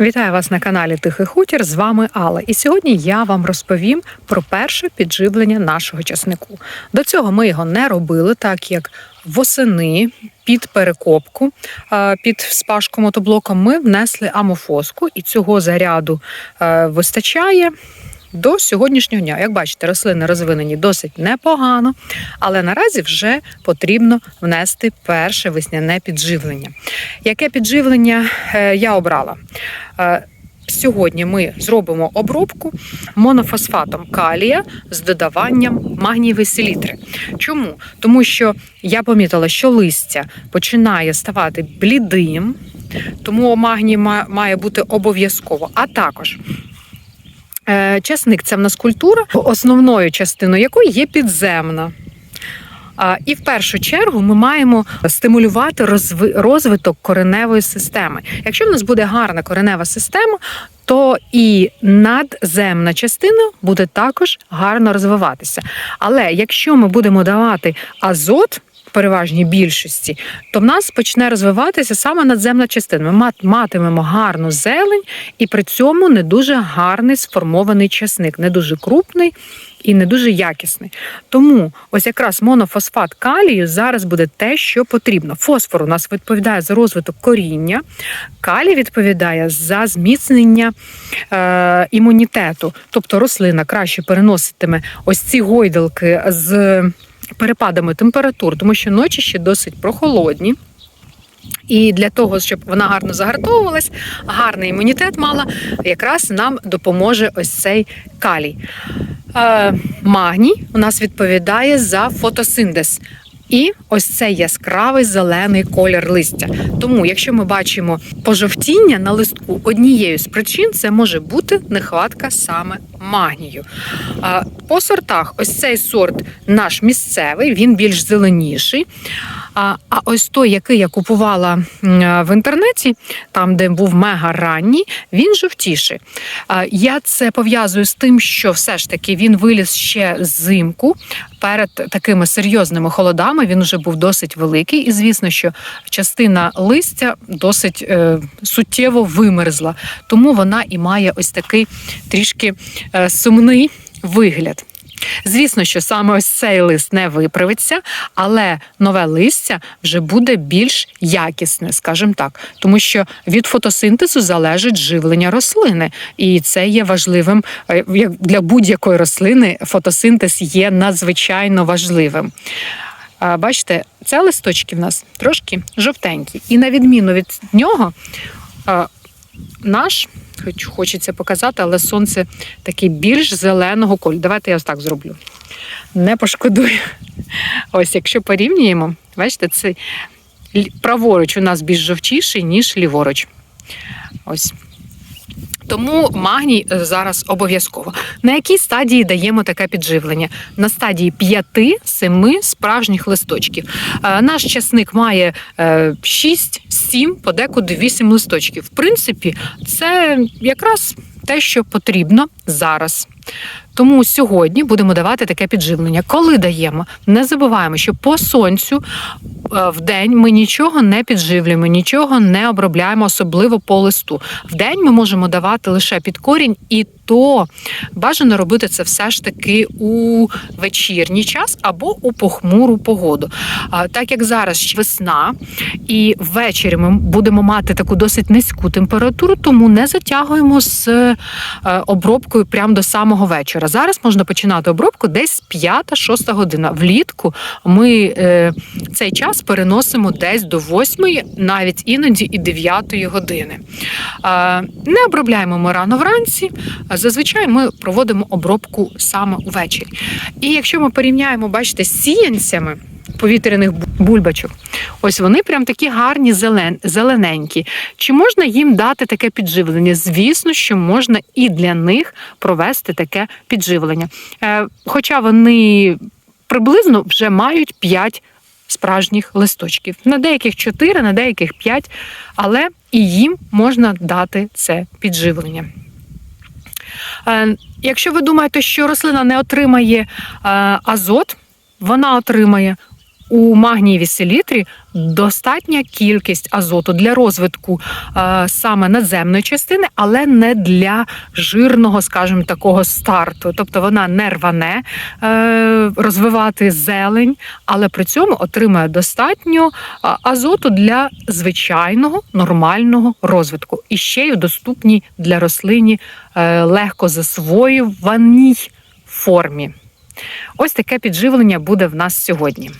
Вітаю вас на каналі Тихий Хутір. З вами Алла. І сьогодні я вам розповім про перше підживлення нашого часнику. До цього ми його не робили, так як восени під перекопку, під спашку мотоблоком ми внесли амофоску, і цього заряду е, вистачає. До сьогоднішнього дня, як бачите, рослини розвинені досить непогано, але наразі вже потрібно внести перше весняне підживлення. Яке підживлення е, я обрала? Е, Сьогодні ми зробимо обробку монофосфатом калія з додаванням магнієвої селітри. Чому? Тому що я помітила, що листя починає ставати блідим, тому магній має бути обов'язково. А також Часник це в нас культура, основною частиною якої є підземна. І в першу чергу ми маємо стимулювати розви- розвиток кореневої системи. Якщо в нас буде гарна коренева система, то і надземна частина буде також гарно розвиватися. Але якщо ми будемо давати азот, переважній більшості, то в нас почне розвиватися саме надземна частина. Ми мат- матимемо гарну зелень і при цьому не дуже гарний сформований часник, не дуже крупний і не дуже якісний. Тому ось якраз монофосфат калію зараз буде те, що потрібно. Фосфор у нас відповідає за розвиток коріння, калій відповідає за зміцнення е, імунітету. Тобто рослина краще переноситиме ось ці гойдалки з перепадами температур, тому що ночі ще досить прохолодні. І для того, щоб вона гарно загартовувалась, гарний імунітет мала, якраз нам допоможе ось цей калій. Е, магній у нас відповідає за фотосинтез. І ось цей яскравий зелений колір листя. Тому, якщо ми бачимо пожовтіння на листку, однією з причин це може бути нехватка саме магнію. По сортах, ось цей сорт наш місцевий, він більш зеленіший. А, а ось той, який я купувала в інтернеті, там, де був мега ранній, він жовтіший. Я це пов'язую з тим, що все ж таки він виліз ще зимку перед такими серйозними холодами. Він вже був досить великий, і звісно, що частина листя досить е, суттєво вимерзла, тому вона і має ось такий трішки е, сумний вигляд. Звісно, що саме ось цей лист не виправиться, але нове листя вже буде більш якісне, скажімо так, тому що від фотосинтезу залежить живлення рослини, і це є важливим е, для будь-якої рослини. Фотосинтез є надзвичайно важливим. Бачите, це листочки в нас трошки жовтенькі, і на відміну від нього. Наш, хоч хочеться показати, але сонце такий більш зеленого кольору. Давайте я ось так зроблю. Не пошкодую. Ось, якщо порівнюємо, бачите, це праворуч у нас більш жовтіший, ніж ліворуч. Ось. Тому магній е, зараз обов'язково. На якій стадії даємо таке підживлення? На стадії 5-7 справжніх листочків. Е, Наш часник має 6-7, подекуди 8 листочків. В принципі, це якраз те, що потрібно зараз. Тому сьогодні будемо давати таке підживлення. Коли даємо, не забуваємо, що по сонцю е, в день ми нічого не підживлюємо, нічого не обробляємо, особливо по листу. В день ми можемо давати лише під корінь, і то бажано робити це все ж таки у вечірній час або у похмуру погоду. Так як зараз весна, і ввечері ми будемо мати таку досить низьку температуру, тому не затягуємо з е, обробкою прямо до самого вечора. Зараз можна починати обробку десь 5-6 година. Влітку ми е, цей час переносимо десь до 8, навіть іноді і 9 години. Не обробляємо ми рано вранці. Зазвичай ми проводимо обробку саме увечері. І якщо ми порівняємо, бачите, з сіянцями. Повітряних бульбачок, ось вони прям такі гарні зелен, зелененькі. Чи можна їм дати таке підживлення? Звісно, що можна і для них провести таке підживлення. Е, хоча вони приблизно вже мають 5 справжніх листочків. На деяких 4, на деяких 5, але і їм можна дати це підживлення. Е, Якщо ви думаєте, що рослина не отримає е, азот, вона отримає у магнієвій селітрі достатня кількість азоту для розвитку е, саме надземної частини, але не для жирного, скажімо, такого старту. Тобто вона не рване е, розвивати зелень, але при цьому отримує достатньо азоту для звичайного нормального розвитку і ще й доступній для рослині е, легко засвоюваній формі. Ось таке підживлення буде в нас сьогодні.